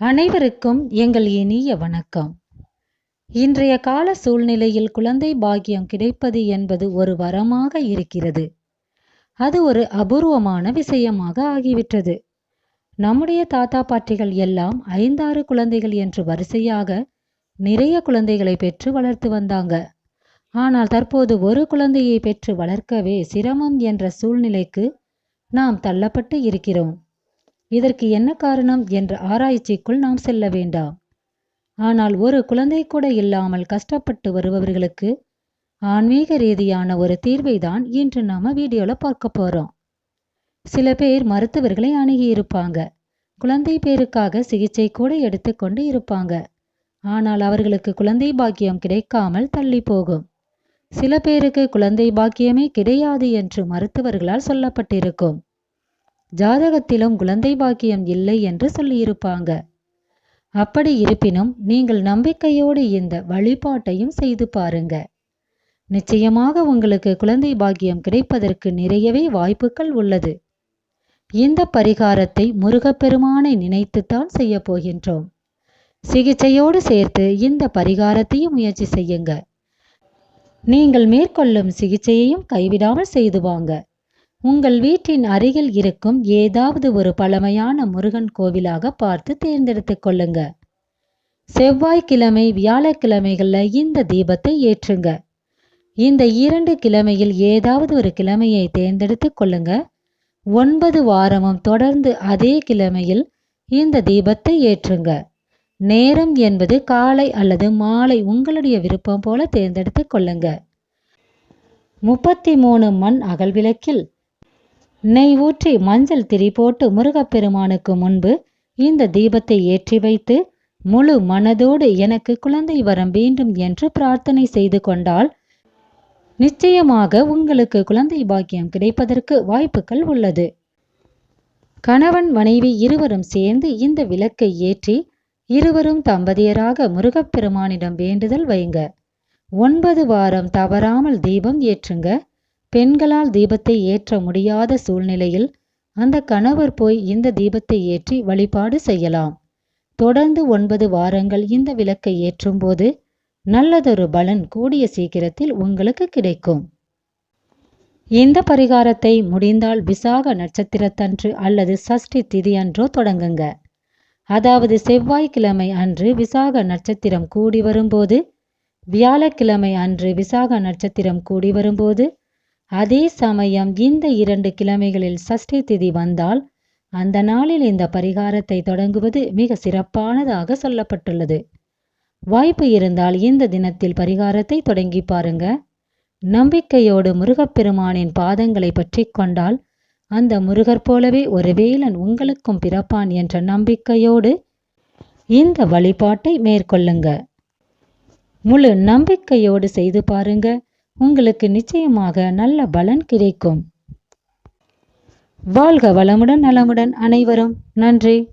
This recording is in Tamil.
அனைவருக்கும் எங்கள் இனிய வணக்கம். இன்றைய கால சூழ்நிலையில் குழந்தை பாக்கியம் கிடைப்பது என்பது ஒரு வரமாக இருக்கிறது. அது ஒரு அபூர்வமான விஷயமாக ஆகிவிட்டது. நம்முடைய தாத்தா பாட்டிகள் எல்லாம் ஐந்தாறு குழந்தைகள் என்று வரிசையாக நிறைய குழந்தைகளை பெற்று வளர்த்து வந்தாங்க. ஆனால் தற்போது ஒரு குழந்தையை பெற்று வளர்க்கவே சிரமம் என்ற சூழ்நிலைக்கு நாம் தள்ளப்பட்டு இருக்கிறோம். இதற்கு என்ன காரணம் என்ற ஆராய்ச்சிக்குள் நாம் செல்ல வேண்டாம் ஆனால் ஒரு குழந்தை கூட இல்லாமல் கஷ்டப்பட்டு வருபவர்களுக்கு ஆன்மீக ரீதியான ஒரு தீர்வை தான் இன்று நாம வீடியோல பார்க்க போறோம். சில பேர் மருத்துவர்களை அணுகியிருப்பாங்க குழந்தை பேருக்காக சிகிச்சை கூட எடுத்துக்கொண்டு இருப்பாங்க. ஆனால் அவர்களுக்கு குழந்தை பாக்கியம் கிடைக்காமல் தள்ளி போகும். சில பேருக்கு குழந்தை பாக்கியமே கிடையாது என்று மருத்துவர்களால் சொல்லப்பட்டிருக்கும். ஜாதகத்திலும் குழந்தை பாக்கியம் இல்லை என்று சொல்லியிருப்பாங்க. அப்படி இருப்பினும் நீங்கள் நம்பிக்கையோடு இந்த வழிபாட்டையும் செய்து பாருங்க. நிச்சயமாக உங்களுக்கு குழந்தை பாக்கியம் கிடைப்பதற்கு நிறையவே வாய்ப்புகள் உள்ளது. இந்த பரிகாரத்தை முருகப்பெருமானை நினைத்துத்தான் செய்ய போகின்றோம். சிகிச்சையோடு சேர்த்து இந்த பரிகாரத்தையும் முயற்சி செய்யுங்க. நீங்கள் மேற்கொள்ளும் சிகிச்சையையும் கைவிடாமல் செய்து வாங்க. உங்கள் வீட்டின் அருகில் இருக்கும் ஏதாவது ஒரு பழமையான முருகன் கோவிலாக பார்த்து தேர்ந்தெடுத்து கொள்ளுங்க. செவ்வாய்க்கிழமை வியாழக்கிழமைகளில் இந்த தீபத்தை ஏற்றுங்க. இந்த இரண்டு கிழமையில் ஏதாவது ஒரு கிழமையை தேர்ந்தெடுத்து கொள்ளுங்க. ஒன்பது வாரமும் தொடர்ந்து அதே கிழமையில் இந்த தீபத்தை ஏற்றுங்க. நேரம் என்பது காலை அல்லது மாலை உங்களுடைய விருப்பம் போல தேர்ந்தெடுத்து கொள்ளுங்க. முப்பத்தி மூணு மண் அகல் விளக்கில் நெய் ஊற்றி மஞ்சள் திரி போட்டு முருகப்பெருமானுக்கு முன்பு இந்த தீபத்தை ஏற்றி வைத்து முழு மனதோடு எனக்கு குழந்தை வரம் வேண்டும் என்று பிரார்த்தனை செய்து கொண்டால் நிச்சயமாக உங்களுக்கு குழந்தை பாக்கியம் கிடைப்பதற்கு வாய்ப்புகள் உள்ளது. கணவன் மனைவி இருவரும் சேர்ந்து இந்த விளக்கை ஏற்றி இருவரும் தம்பதியராக முருகப்பெருமானிடம் வேண்டுதல் வைங்க. ஒன்பது வாரம் தவறாமல் தீபம் ஏற்றுங்க. பெண்களால் தீபத்தை ஏற்ற முடியாத சூழ்நிலையில் அந்த கணவர் போய் இந்த தீபத்தை ஏற்றி வழிபாடு செய்யலாம். தொடர்ந்து ஒன்பது வாரங்கள் இந்த விளக்கை ஏற்றும்போது நல்லதொரு பலன் கூடிய சீக்கிரத்தில் உங்களுக்கு கிடைக்கும். இந்த பரிகாரத்தை முடிந்தால் விசாக நட்சத்திரத்தன்று அல்லது சஷ்டி திதி அன்றோ தொடங்குங்க. அதாவது செவ்வாய்க்கிழமை அன்று விசாக நட்சத்திரம் கூடி வரும்போது வியாழக்கிழமை அன்று விசாக நட்சத்திரம் கூடி வரும்போது அதே சமயம் இந்த இரண்டு கிழமைகளில் சஷ்டி திதி வந்தால் அந்த நாளில் இந்த பரிகாரத்தை தொடங்குவது மிக சிறப்பானதாக சொல்லப்பட்டுள்ளது. வாய்ப்பு இருந்தால் இந்த தினத்தில் பரிகாரத்தை தொடங்கி பாருங்க. நம்பிக்கையோடு முருகப்பெருமானின் பாதங்களை பற்றி கொண்டால் அந்த முருகர் போலவே ஒரு வேலன் உங்களுக்கும் பிறப்பான் என்ற நம்பிக்கையோடு இந்த வழிபாட்டை மேற்கொள்ளுங்க. முழு நம்பிக்கையோடு செய்து பாருங்க. உங்களுக்கு நிச்சயமாக நல்ல பலன் கிடைக்கும். வாழ்க வளமுடன் நலமுடன் அனைவரும். நன்றி.